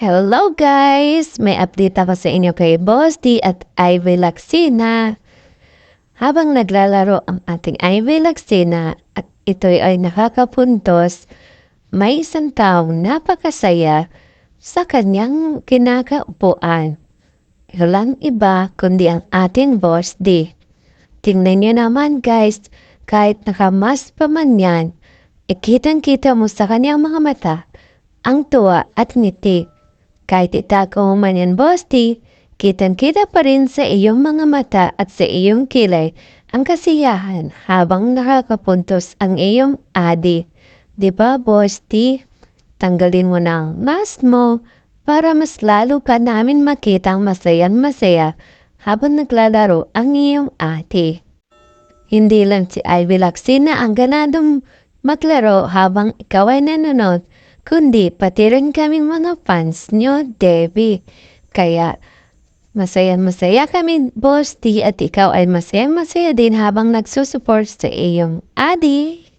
Hello guys! May update ako sa inyo kay Boss D at Ivy Laxina. Habang naglalaro ang ating Ivy Laxina at ito'y ay nakakapuntos, may isang taong napakasaya sa kanyang kinakaupuan. Walang iba kundi ang ating Boss D. Tingnan niyo naman guys, kahit nakamas pa man yan, ikitang-kita mo sa kanyang mga mata ang tuwa at ngiti. Kahit itago mo man yan, Bosti, kitang-kita pa rin sa iyong mga mata at sa iyong kilay ang kasiyahan habang nakakapuntos ang iyong adi. Di ba, Bosti? Tanggalin mo ang mask mo para mas lalo ka namin makitang masayan masaya habang naglalaro ang iyong ate. Hindi lang si Ivy Laxina ang ganadong maglaro habang ikaw ay nanonood, kundi pati rin kaming mga fans nyo, Debbie. Kaya masaya-masaya kami, Boss T, at ikaw ay masaya-masaya din habang nagsusupport sa iyong adi.